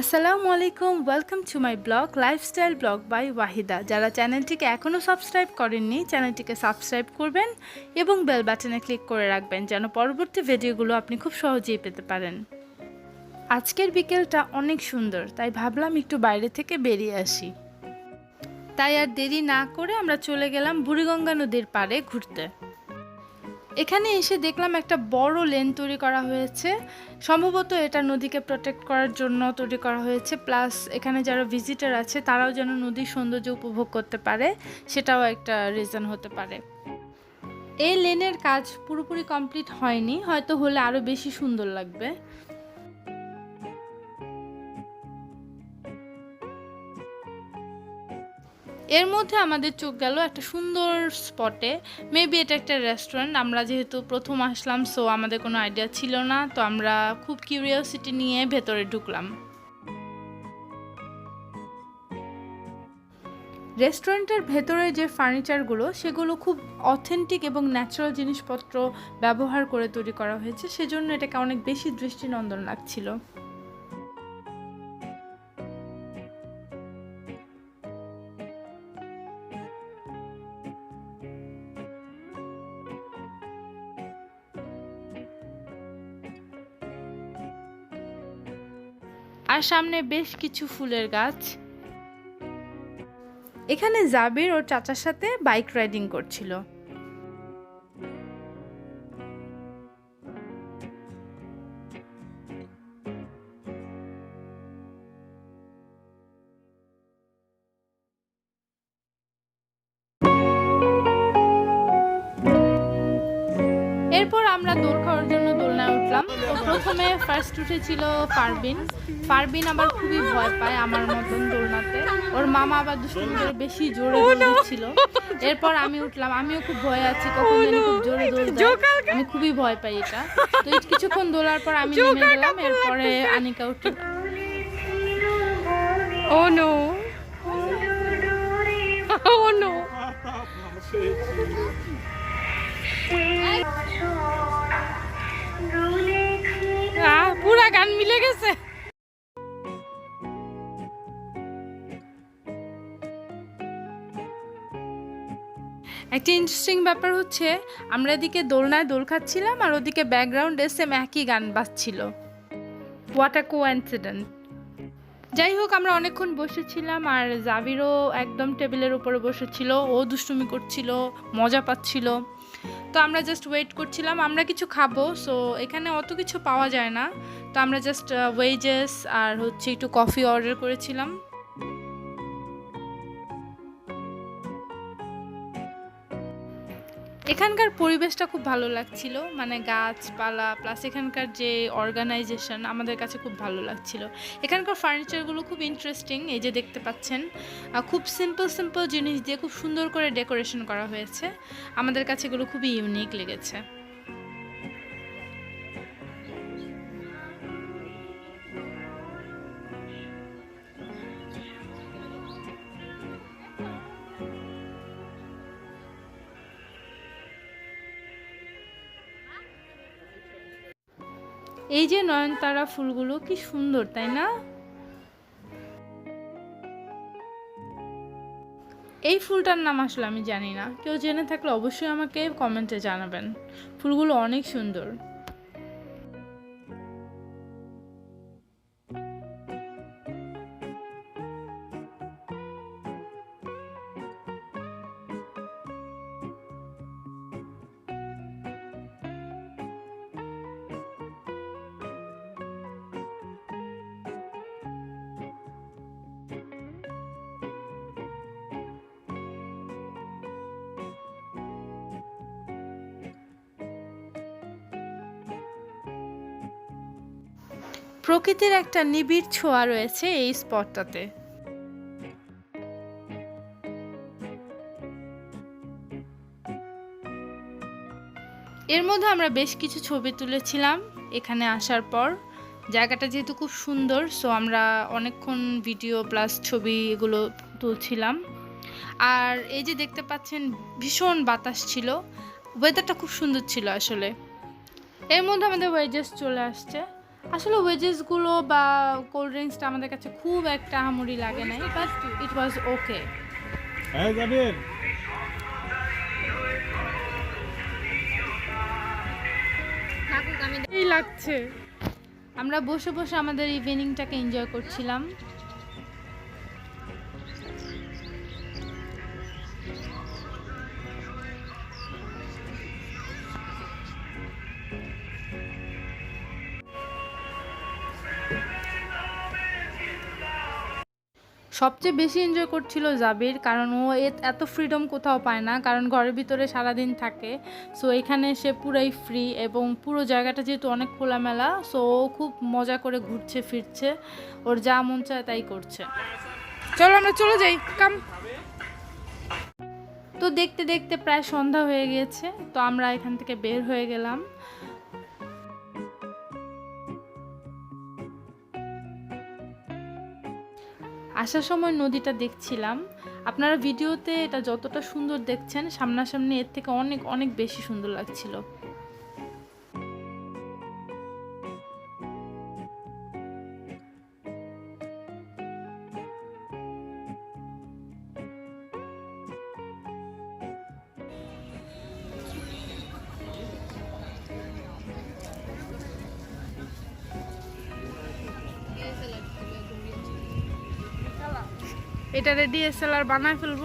আসসালামু আলাইকুম welcome to my blog lifestyle blog by Waheeda যারা চ্যানেলটিকে এখনও সাবস্ক্রাইব করেননি চ্যানেলটিকে সাবস্ক্রাইব করবেন এবং বেল বাটনে ক্লিক করে রাখবেন যেন পরবর্তী ভিডিওগুলো আপনি খুব সহজেই পেতে পারেন। আজকের বিকেলটা অনেক সুন্দর, তাই ভাবলাম একটু বাইরে থেকে বেরিয়ে আসি। তাই আর দেরি না করে আমরা চলে গেলাম বুড়িগঙ্গা নদীর পাড়ে ঘুরতে। এখানে এসে দেখলাম একটা বড় লেন তৈরি করা হয়েছে। সম্ভবত এটা নদীকে প্রোটেক্ট করার জন্য তৈরি করা হয়েছে। প্লাস এখানে যারা ভিজিটার আছে, তারাও যেন নদীর সৌন্দর্য উপভোগ করতে পারে, সেটাও একটা রিজন হতে পারে। এই লেনের কাজ পুরোপুরি কমপ্লিট হয়নি, হয়তো হলে আরও বেশি সুন্দর লাগবে। এর মধ্যে আমাদের চোখ গেল একটা সুন্দর স্পটে। মেবি এটা একটা রেস্টুরেন্ট আমরা যেহেতু প্রথম আসলাম সো আমাদের কোনো আইডিয়া ছিল না, তো আমরা খুব কিউরিয়াসিটি নিয়ে ভেতরে ঢুকলাম। রেস্টুরেন্টের ভেতরে যে ফার্নিচারগুলো সেগুলো খুব অথেন্টিক এবং ন্যাচারাল জিনিসপত্র ব্যবহার করে তৈরি করা হয়েছে, সেজন্য এটাকে অনেক বেশি দৃষ্টিনন্দন লাগছিল। সামনে বেশ কিছু ফুলের গাছ। এখানে জাবির ওর চাচার সাথে বাইক রাইডিং করছিল। এরপর আমরা দোল খাওয়ার জন্য দোলনায় উঠলাম। প্রথমে ফার্স্ট উঠেছিল পারবিন পারবিন আবার খুবই ভয় পায় আমার মতন দোলনাতে। ওর মামা আবার দুষ্টুমি করে বেশি জোরে দোল এরপর আমি উঠলাম আমিও খুব ভয় আছি কখন জানি খুব জোরে দোল আমি খুবই ভয় পাই এটা। তো কিছুক্ষণ দোলার পর আমি নেমে গেলাম এরপরে আনিকা উঠে Oh no. Oh no. আহ, পুরা মিলে গেছে। একটা ইন্টারেস্টিং ব্যাপার হচ্ছে, আমরা এদিকে দোলনায় দোল খাচ্ছিলাম আর ওদিকে ব্যাকগ্রাউন্ডে সেম একই গান বাজছিল। হোয়াট আ কোইন্সিডেন্ট যাই হোক, আমরা অনেকক্ষণ বসেছিলাম আর জাবিরও একদম টেবিলের উপরে বসেছিল। ও দুষ্টুমি করছিল, মজা পাচ্ছিল। তো আমরা জাস্ট ওয়েট করছিলাম, আমরা কিছু খাব সো এখানে অত কিছু পাওয়া যায় না। তো আমরা জাস্ট ওয়েজেস আর হচ্ছে একটু কফি অর্ডার করেছিলাম। এখানকার পরিবেশটা খুব ভালো লাগছিল। মানে গাছপালা প্লাস এখানকার যে অর্গানাইজেশন আমাদের কাছে খুব ভালো লাগছিল। এখানকার ফার্নিচারগুলো খুব ইন্টারেস্টিং এই যে দেখতে পাচ্ছেন। খুব সিম্পল সিম্পল জিনিস দিয়ে খুব সুন্দর করে ডেকোরেশন করা হয়েছে। আমাদের কাছে এগুলো খুবই ইউনিক লেগেছে। এই যে নয়নতারা ফুলগুলো, কি সুন্দর, তাই না? এই ফুলটার নাম আসলে আমি জানি না। কেউ জেনে থাকলে অবশ্যই আমাকে কমেন্টে জানাবেন। ফুলগুলো অনেক সুন্দর। প্রকৃতির একটা নিবিড় ছোঁয়া রয়েছে এই স্পটটাতে। এর মধ্যে আমরা বেশ কিছু ছবি তুলেছিলাম এখানে আসার পর। জায়গাটা যেহেতু খুব সুন্দর সো আমরা অনেকক্ষণ ভিডিও প্লাস ছবি এগুলো তুলছিলাম। আর এই যে দেখতে পাচ্ছেন, ভীষণ বাতাস ছিল। ওয়েদারটা খুব সুন্দর ছিল আসলে। এর মধ্যে আমাদের ওয়েজেস চলে আসছে। আসলে ওয়েজেসগুলো বা কোল্ড ড্রিঙ্কসটা আমাদের কাছে খুব একটা আহামরি লাগে নাই বাট ইট ওয়াজ ওকে হ্যাঁ জাবির। এই লাগছে। আমরা বসে বসে আমাদের ইভিনিংটাকে এনজয় করছিলাম। সবচেয়ে বেশি এনজয় করছিল জাবির, কারণ ও এত ফ্রিডম কোথাও পায় না, কারণ ঘরের ভিতরে সারাদিন থাকে। সো এখানে সে পুরাই ফ্রি এবং পুরো জায়গাটা যেহেতু অনেক খোলামেলা সো ও খুব মজা করে ঘুরছে, ফিরছে। ওর যা মন চায় তাই করছে। চলো, আমরা চলে যাই। কাম তো দেখতে দেখতে প্রায় সন্ধ্যা হয়ে গিয়েছে, তো আমরা এখান থেকে বের হয়ে গেলাম। আসার সময় নদীটা দেখছিলাম। আপনারা ভিডিওতে এটা যতটা সুন্দর দেখছেন, সামনাসামনি এর থেকে অনেক অনেক বেশি সুন্দর লাগছিল। এটা রেডি ডিএসএলআর বানায় ফেলব?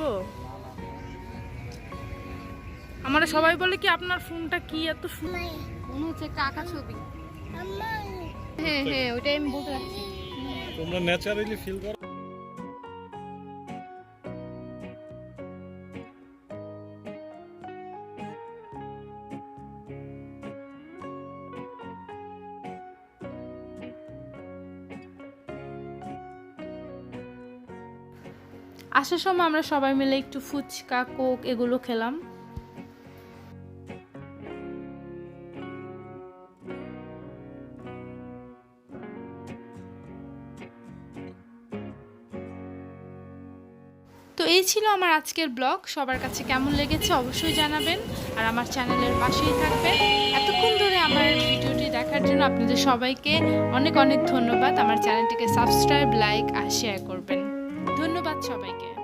আমার সবাই বলে কি আপনার ফোনটা কি এত সুন্দর মনে হচ্ছে কাকা আঁকা ছবি হ্যাঁ হ্যাঁ ওইটাই আমি বলতে চাচ্ছি। তোমরা ন্যাচারালি ফিল করো। আসার সময় আমরা সবাই মিলে একটু ফুচকা, কোক এগুলো খেলাম। তো এই ছিল আমার আজকের ব্লগ। সবার কাছে কেমন লেগেছে অবশ্যই জানাবেন। আর আমার চ্যানেলের পাশেই থাকবেন। এতক্ষণ ধরে আমার ভিডিওটি দেখার জন্য আপনাদের সবাইকে অনেক অনেক ধন্যবাদ। আমার চ্যানেলটিকে সাবস্ক্রাইব, লাইক আর শেয়ার করবেন। ধন্যবাদ সবাইকে।